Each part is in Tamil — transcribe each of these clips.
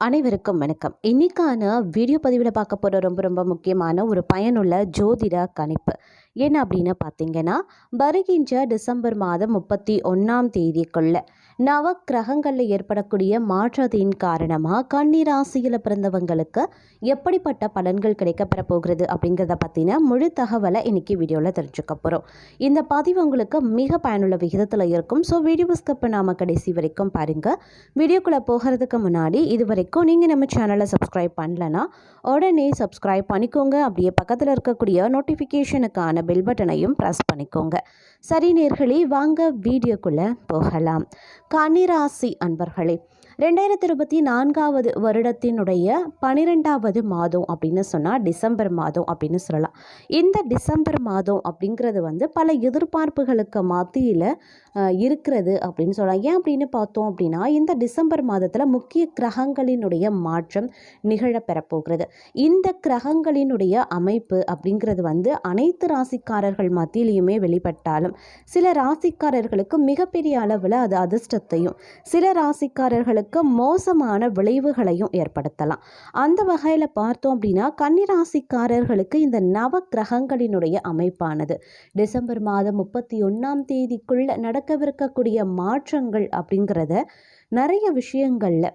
அனைவருக்கும் வணக்கம். இன்னைக்கான வீடியோ பதிவில் பார்க்க போகிற ரொம்ப ரொம்ப முக்கியமான ஒரு பயனுள்ள ஜோதிட கணிப்பு. என்ன அப்படின்னு பார்த்தீங்கன்னா வருகின்ற டிசம்பர் மாதம் முப்பத்தி ஒன்றாம் தேதிக்குள்ளே. நவ கிரகங்களில் ஏற்படக்கூடிய மாற்றத்தின் காரணமாக கன்னிராசியில் பிறந்தவங்களுக்கு எப்படிப்பட்ட பலன்கள் கிடைக்கப்பெற போகிறது அப்படிங்கிறத பற்றின முழு தகவலை இன்னைக்கு வீடியோவில் தெரிஞ்சுக்க போகிறோம் இந்த பதிவு உங்களுக்கு மிக பயனுள்ள விகிதத்தில் இருக்கும். ஸோ வீடியோ ஸ்கிப் நாம் கடைசி வரைக்கும் பாருங்கள் வீடியோக்குள்ளே போகிறதுக்கு முன்னாடி இது வரைக்கும் நீங்கள் நம்ம சேனலை சப்ஸ்கிரைப் பண்ணலன்னா உடனே சப்ஸ்கிரைப் பண்ணிக்கோங்க. அப்படியே பக்கத்தில் இருக்கக்கூடிய நோட்டிஃபிகேஷனுக்கான பெல் பட்டனையும் ப்ரெஸ் பண்ணிக்கோங்க. சரி நேர்களே வாங்க வீடியோக்குள்ளே போகலாம். கன்னிராசி அன்பர்களே ரெண்டாயிரத்தி இருபத்தி நான்காவது வருடத்தினுடைய பனிரெண்டாவது மாதம் அப்படின்னு சொன்னால் டிசம்பர் மாதம் அப்படின்னு சொல்லலாம். இந்த டிசம்பர் மாதம் அப்படிங்கிறது வந்து பல எதிர்பார்ப்புகளுக்கு மத்தியில் இருக்கிறது அப்படின்னு சொல்லலாம் ஏன் அப்படின்னு பார்த்தோம் அப்படின்னா இந்த டிசம்பர் மாதத்தில் முக்கிய கிரகங்களினுடைய மாற்றம் நிகழப்பெறப்போகிறது. இந்த கிரகங்களினுடைய அமைப்பு அப்படிங்கிறது வந்து அனைத்து ராசிக்காரர்கள் மத்தியிலையுமே வெளிப்பட்டாலும் சில ராசிக்காரர்களுக்கு மிகப்பெரிய அளவில் அது அதிர்ஷ்டத்தையும் சில ராசிக்காரர்களுக்கு மோசமான விளைவுகளையும் ஏற்படுத்தலாம். அந்த வகையில் பார்த்தோம் அப்படின்னா கன்னிராசிக்காரர்களுக்கு இந்த நவ கிரகங்களினுடைய அமைப்பானது. டிசம்பர் மாதம் முப்பத்தி ஒன்றாம் தேதிக்குள்ள நடக்கவிருக்கக்கூடிய மாற்றங்கள் அப்படிங்கிறத நிறைய விஷயங்களில்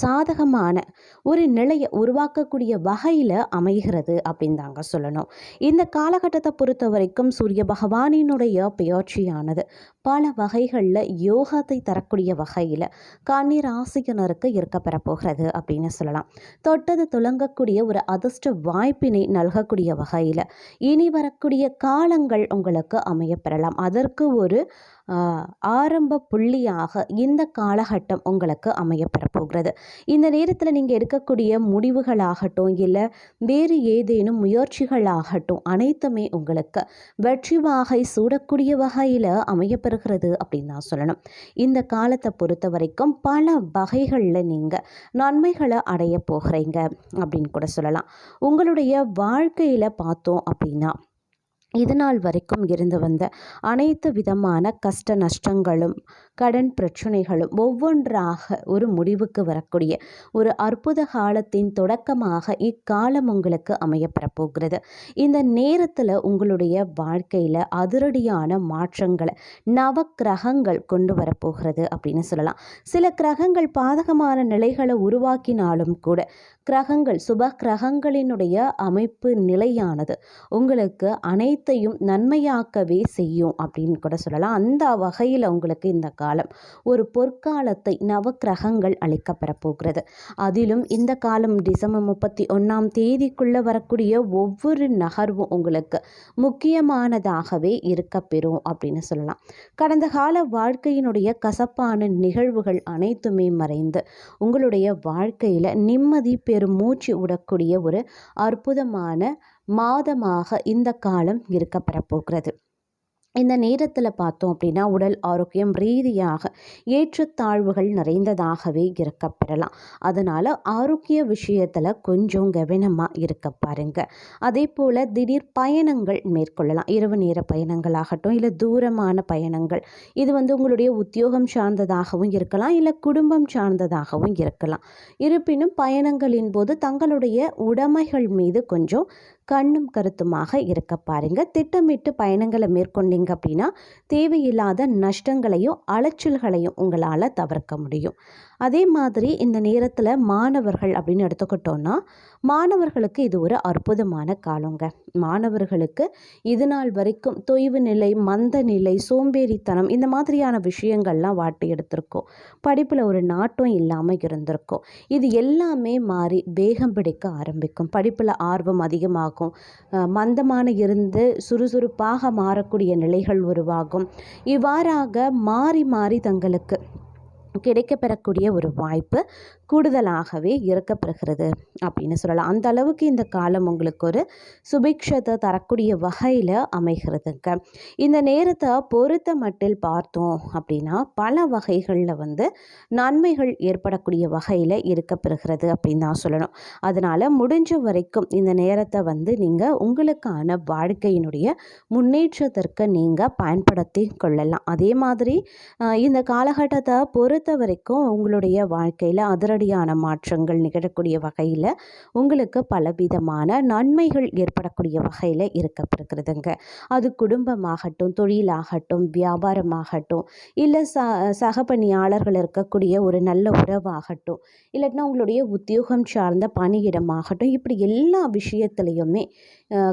சாதகமான ஒரு நிலையை உருவாக்கக்கூடிய வகையில் அமைகிறது அப்படின்னு தாங்க சொல்லணும். இந்த காலகட்டத்தை பொறுத்த வரைக்கும் சூரிய பகவானினுடைய பெயர்ச்சியானது பல வகைகளில் யோகத்தை தரக்கூடிய வகையில் கண்ணீர் ராசியினருக்கு இருக்க பெறப்போகிறது அப்படின்னு சொல்லலாம். தொட்டது துலங்கக்கூடிய ஒரு அதிர்ஷ்ட வாய்ப்பினை நல்கக்கூடிய வகையில் இனி வரக்கூடிய காலங்கள் உங்களுக்கு அமையப்பெறலாம் அதற்கு ஒரு ஆரம்ப புள்ளியாக இந்த காலகட்டம் உங்களுக்கு அமையப்பெற போகிறது இந்த நேரத்தில் நீங்கள் எடுக்கக்கூடிய முடிவுகளாகட்டும் இல்லை வேறு ஏதேனும் முயற்சிகளாகட்டும் அனைத்துமே உங்களுக்கு வெற்றி வாகை சூடக்கூடிய வகையில் அமையப்பெறுகிறது அப்படின்னு நான் சொல்லணும். இந்த காலத்தை பொறுத்த வரைக்கும் பல வகைகளில் நீங்கள் நன்மைகளை அடைய போகிறீங்க அப்படின்னு கூட சொல்லலாம். உங்களுடைய வாழ்க்கையில் பார்த்தோம் அப்படின்னா இது நாள் வரைக்கும் இருந்து வந்த அனைத்து விதமான கஷ்ட நஷ்டங்களும் கடன் பிரச்சனைகளும் ஒவ்வொன்றாக ஒரு முடிவுக்கு வரக்கூடிய ஒரு அற்புத காலத்தின் தொடக்கமாக இக்காலம் உங்களுக்கு அமையப்பெறப்போகிறது இந்த நேரத்தில் உங்களுடைய வாழ்க்கையில் அதிரடியான மாற்றங்களை நவ கிரகங்கள் கொண்டு வரப்போகிறது அப்படின்னு சொல்லலாம். சில கிரகங்கள் பாதகமான நிலைகளை உருவாக்கினாலும் கூட கிரகங்கள் சுப கிரகங்களினுடைய அமைப்பு நிலையானது உங்களுக்கு அனைத்தையும் நன்மையாக்கவே செய்யும் அப்படின்னு கூட சொல்லலாம். அந்த வகையில் உங்களுக்கு இந்த காலம் ஒரு பொற்காலத்தை நவக்கிரகங்கள் அளிக்கப்பெற போகிறது. அதிலும் இந்த காலம் டிசம்பர் முப்பத்தி ஒன்றாம் தேதிக்குள்ளே வரக்கூடிய ஒவ்வொரு நகர்வும் உங்களுக்கு முக்கியமானதாகவே இருக்கப்பெறும் அப்படின்னு சொல்லலாம். கடந்த கால வாழ்க்கையினுடைய கசப்பான நிகழ்வுகள் அனைத்துமே மறைந்து உங்களுடைய வாழ்க்கையில் நிம்மதி பெரும் மூச்சு விடக்கூடிய ஒரு அற்புதமான மாதமாக இந்த காலம் இருக்க போகிறது. இந்த நேரத்தில் பார்த்தோம் அப்படின்னா உடல் ஆரோக்கியம் ரீதியாக ஏற்றத்தாழ்வுகள் நிறைந்ததாகவே இருக்க பெறலாம் அதனால் ஆரோக்கிய விஷயத்தில் கொஞ்சம் கவனமாக இருக்க பாருங்க. அதே போல் திடீர் பயணங்கள் மேற்கொள்ளலாம். இரவு நேர பயணங்களாகட்டும் இல்லை தூரமான பயணங்கள். இது வந்து உங்களுடைய உத்தியோகம் சார்ந்ததாகவும் இருக்கலாம் இல்லை குடும்பம் சார்ந்ததாகவும் இருக்கலாம். இருப்பினும் பயணங்களின் போது தங்களுடைய உடைமைகள் மீது கொஞ்சம் கண்ணும் கருத்துமாக இருக்க பாருங்க. திட்டமிட்டு பயணங்களை மேற்கொண்டீங்க அப்படின்னா தேவையில்லாத நஷ்டங்களையும் அலைச்சல்களையும் உங்களால் தவிர்க்க முடியும். அதே மாதிரி இந்த நேரத்தில் மாணவர்கள் அப்படின்னு எடுத்துக்கிட்டோன்னா மாணவர்களுக்கு இது ஒரு அற்புதமான காலங்க. மாணவர்களுக்கு இது நாள் வரைக்கும் தொய்வு நிலை மந்த நிலை சோம்பேறித்தனம் இந்த மாதிரியான விஷயங்கள்லாம் வாட்டி எடுத்திருக்கோம். படிப்பில் ஒரு நாட்டம் இல்லாமல் இருந்திருக்கும். இது எல்லாமே மாறி வேகம் பிடிக்க ஆரம்பிக்கும். படிப்பில் ஆர்வம் அதிகமாகும். மந்தமான இருந்து சுறுசுறுப்பாக மாறக்கூடிய நிலைகள் உருவாகும். இவ்வாறாக மாறி மாறி தங்களுக்கு கிடைக்கப்பெறக்கூடிய ஒரு வாய்ப்பு கூடுதலாகவே இருக்கப்பெறுகிறது அப்படின்னு சொல்லலாம். அந்த அளவுக்கு இந்த காலம் உங்களுக்கு ஒரு சுபிக்ஷத்தை தரக்கூடிய வகையில் அமைகிறதுங்க. இந்த நேரத்தை பொறுத்த மட்டில் பார்த்தோம் அப்படின்னா பல வகைகளில் வந்து நன்மைகள் ஏற்படக்கூடிய வகையில் இருக்கப்பெறுகிறது அப்படின்னு தான் சொல்லணும். அதனால் முடிஞ்ச வரைக்கும் இந்த நேரத்தை வந்து நீங்கள் உங்களுக்கான வாழ்க்கையினுடைய முன்னேற்றத்திற்கு நீங்கள் பயன்படுத்தி கொள்ளலாம். அதே மாதிரி இந்த காலகட்டத்தை பொறுத்த பொறுத்த வரைக்கும் உங்களுடைய வாழ்க்கையில் அதிரடியான மாற்றங்கள் நிகழக்கூடிய வகையில் உங்களுக்கு பலவிதமான நன்மைகள் ஏற்படக்கூடிய வகையில் இருக்கப்படுகிறதுங்க அது குடும்பமாகட்டும் தொழிலாகட்டும் வியாபாரமாகட்டும் இல்லை ச சக பணியாளர்கள் இருக்கக்கூடிய ஒரு நல்ல உறவாகட்டும் இல்லைன்னா உங்களுடைய உத்தியோகம் சார்ந்த பணியிடமாகட்டும் இப்படி எல்லா விஷயத்துலையுமே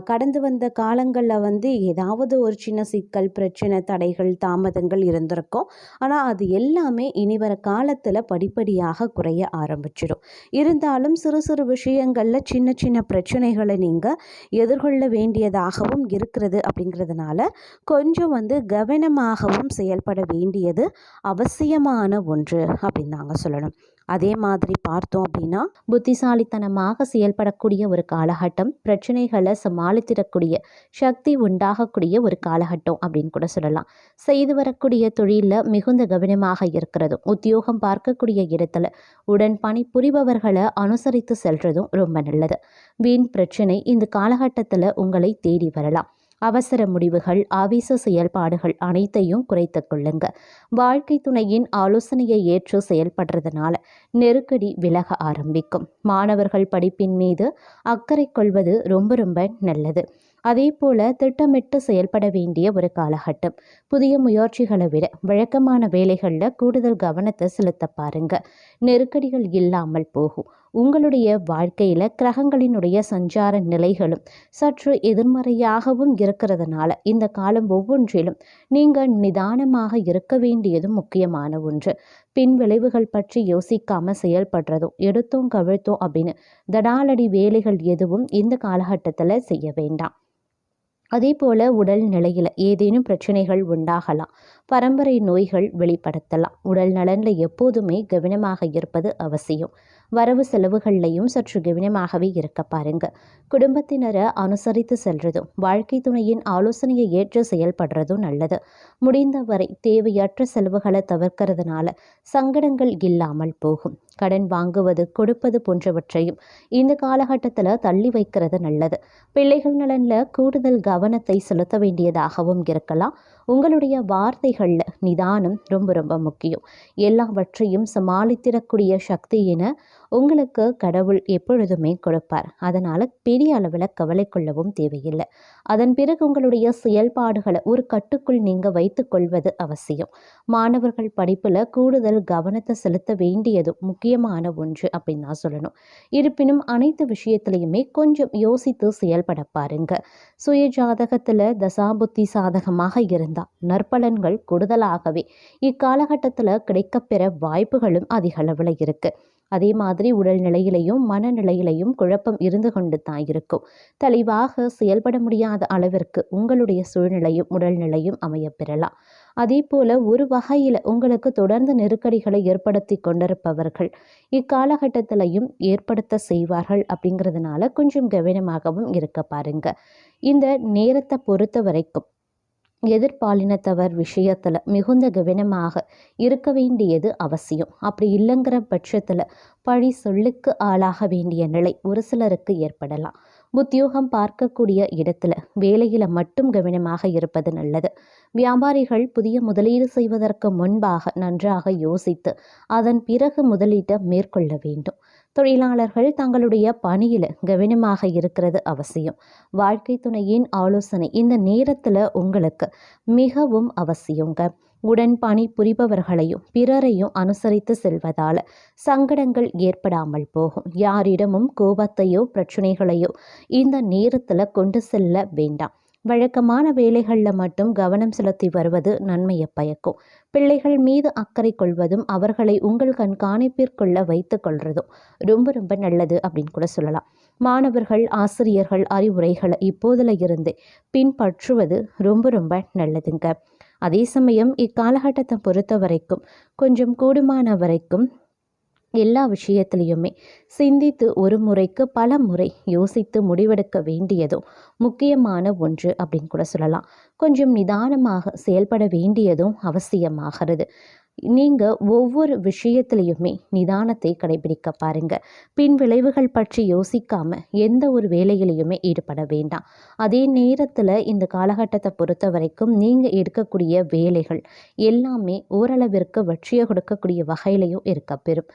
கடந்து வந்த காலங்களில் வந்து ஏதாவது ஒரு சின்ன சிக்கல் பிரச்சனை தடைகள் தாமதங்கள் இருந்திருக்கும். ஆனால் அது எல்லாமே இனி வர காலத்தில் படிப்படியாக குறைய ஆரம்பிச்சிடும். இருந்தாலும் சிறு சிறு விஷயங்களில் சின்ன சின்ன பிரச்சனைகளை நீங்கள் எதிர்கொள்ள வேண்டியதாகவும் இருக்கிறது அப்படிங்கிறதுனால கொஞ்சம் வந்து கவனமாகவும் செயல்பட வேண்டியது அவசியமான ஒன்று அப்படின்னு நாங்கள் சொல்லணும். அதே மாதிரி பார்த்தோம் அப்படின்னா புத்திசாலித்தனமாக செயல்படக்கூடிய ஒரு காலகட்டம் பிரச்சனைகளை சமாளித்திடக்கூடிய சக்தி உண்டாகக்கூடிய ஒரு காலகட்டம் அப்படின்னு கூட சொல்லலாம். செய்து வரக்கூடிய தொழிலில் மிகுந்த கவனமாக இருக்கிறதும் உத்தியோகம் பார்க்கக்கூடிய இடத்துல உடன் பணி புரிபவர்களை அனுசரித்து செல்றதும் ரொம்ப நல்லது. வீண் பிரச்சனை இந்த காலகட்டத்தில் உங்களை தேடி வரலாம். அவசர முடிவுகள் ஆவேச செயல்பாடுகள் அனைத்தையும் குறைத்து கொள்ளுங்க. வாழ்க்கை துணையின் ஆலோசனையை ஏற்று செயல்படுறதுனால நெருக்கடி விலக ஆரம்பிக்கும். மாணவர்கள் படிப்பின் மீது அக்கறை கொள்வது ரொம்ப ரொம்ப நல்லது. அதே போல திட்டமிட்டு செயல்பட வேண்டிய ஒரு காலகட்டம். புதிய முயற்சிகளை விட வழக்கமான வேலைகளில் கூடுதல் கவனத்தை செலுத்த பாருங்க. நெருக்கடிகள் இல்லாமல் போகும். உங்களுடைய வாழ்க்கையில் கிரகங்களினுடைய சஞ்சார நிலைகளும் சற்று எதிர்மறையாகவும் இருக்கிறதுனால இந்த காலம் ஒவ்வொன்றிலும் நீங்கள் நிதானமாக இருக்க வேண்டியதும் முக்கியமான ஒன்று. பின் விளைவுகள் பற்றி யோசிக்காம செயல்படுறதும் எடுத்தோம் கவிழ்த்தோம் அப்படின்னு தடாலடி வேலைகள் எதுவும் இந்த காலகட்டத்தில் செய்ய வேண்டாம். அதே போல் உடல் நிலையில் ஏதேனும் பிரச்சனைகள் உண்டாகலாம். பரம்பரை நோய்கள் வெளிப்படுத்தலாம். உடல் நலனில் எப்போதுமே கவனமாக இருப்பது அவசியம். வரவு செலவுகள்லையும் சற்று கவனமாகவே இருக்க பாருங்க. குடும்பத்தினரை அனுசரித்து செல்றதும் வாழ்க்கை துணையின் ஆலோசனையை ஏற்று செயல்படுறதும் நல்லது. முடிந்தவரை தேவையற்ற செலவுகளை தவிர்க்கிறதுனால சங்கடங்கள் இல்லாமல் போகும். கடன் வாங்குவது கொடுப்பது போன்றவற்றையும் இந்த காலகட்டத்தில் தள்ளி வைக்கிறது நல்லது. பிள்ளைகள் நலனில் கூடுதல் கவனத்தை செலுத்த வேண்டியதாகவும் இருக்கலாம். உங்களுடைய வார்த்தைகளில் நிதானம் ரொம்ப ரொம்ப முக்கியம். எல்லாவற்றையும் சமாளித்திடக்கூடிய சக்தியின உங்களுக்கு கடவுள் எப்பொழுதுமே கொடுப்பார். அதனால் பெரிய அளவில் கவலை கொள்ளவும் தேவையில்லை. அதன் பிறகு உங்களுடைய செயல்பாடுகளை ஒரு கட்டுக்குள் நீங்கள் வைத்துக்கொள்வது அவசியம். மாணவர்கள் படிப்பில் கூடுதல் கவனத்தை செலுத்த வேண்டியதும் முக்கியமான ஒன்று அப்படின்னு தான் சொல்லணும். இருப்பினும் அனைத்து விஷயத்திலையுமே கொஞ்சம் யோசித்து செயல்பட பாருங்க. சுய ஜாதகத்தில் தசாபுத்தி சாதகமாக இருந்தால் நற்பலன்கள் கூடுதலாகவே. இக்காலகட்டத்தில் கிடைக்கப்பெற வாய்ப்புகளும் அதிகளவில் இருக்குது அதே மாதிரி உடல் நிலையிலையும் மனநிலையிலையும் குழப்பம் இருந்து கொண்டு தான் இருக்கும். தெளிவாக செயல்பட முடியாத அளவிற்கு உங்களுடைய சூழ்நிலையும் உடல்நிலையும் அமையப்பெறலாம் அதே போல ஒரு வகையில் உங்களுக்கு தொடர்ந்து நெருக்கடிகளை ஏற்படுத்தி கொண்டிருப்பவர்கள் இக்காலகட்டத்திலையும் ஏற்படுத்த செய்வார்கள் அப்படிங்கிறதுனால கொஞ்சம் கவனமாகவும் இருக்க பாருங்க. இந்த நேரத்தை பொறுத்த வரைக்கும் எதிர்பாலினத்தவர் விஷயத்தில் மிகுந்த கவனமாக இருக்க வேண்டியது அவசியம். அப்படி இல்லைங்கிற பட்சத்தில் பழி சொல்லுக்கு ஆளாக வேண்டிய நிலை ஒரு சிலருக்கு ஏற்படலாம். உத்தியோகம் பார்க்கக்கூடிய இடத்துல வேலையில் மட்டும் கவனமாக இருப்பது நல்லது. வியாபாரிகள் புதிய முதலீடு செய்வதற்கு முன்பாக நன்றாக யோசித்து அதன் பிறகு முதலீட்டை மேற்கொள்ள வேண்டும். தொழிலாளர்கள் தங்களுடைய பணியில் கவனமாக இருக்கிறது அவசியம். வாழ்க்கை துணையின் ஆலோசனை இந்த நேரத்தில் உங்களுக்கு மிகவும் அவசியங்க. உடன் பணி புரிபவர்களையும் பிறரையும் அனுசரித்து செல்வதால் சங்கடங்கள் ஏற்படாமல் போகும். யாரிடமும் கோபத்தையோ பிரச்சனைகளையோ இந்த நேரத்தில் கொண்டு செல்ல வேண்டாம். வழக்கமான வேலைகளில் மட்டும் கவனம் செலுத்தி வருவது நன்மையை பயக்கும். பிள்ளைகள் மீது அக்கறை கொள்வதும் அவர்களை உங்கள் கண்காணிப்பிற்குள்ள வைத்து கொள்வதும் ரொம்ப ரொம்ப நல்லது அப்படின்னு கூட சொல்லலாம். மாணவர்கள் ஆசிரியர்கள் அறிவுரைகளை இப்போதில் இருந்து பின்பற்றுவது ரொம்ப ரொம்ப நல்லதுங்க. அதே சமயம் இக்காலகட்டத்தை பொறுத்த வரைக்கும் கொஞ்சம் கூடுமான வரைக்கும் எல்லா விஷயத்திலையுமே சிந்தித்து ஒரு முறைக்கு பல முறை யோசித்து முடிவெடுக்க வேண்டியதும் முக்கியமான ஒன்று அப்படின்னு கூட சொல்லலாம். கொஞ்சம் நிதானமாக செயல்பட வேண்டியதும் அவசியமாகிறது. நீங்கள் ஒவ்வொரு விஷயத்துலையுமே நிதானத்தை கடைபிடிக்க பாருங்கள் பின் விளைவுகள் பற்றி யோசிக்காமல் எந்த ஒரு வேலையிலையுமே ஈடுபட வேண்டாம். அதே நேரத்தில் இந்த காலகட்டத்தை பொறுத்த வரைக்கும் நீங்கள் எடுக்கக்கூடிய வேலைகள் எல்லாமே ஓரளவிற்கு வெற்றியை கொடுக்கக்கூடிய வகையிலையும் இருக்க பெறும்.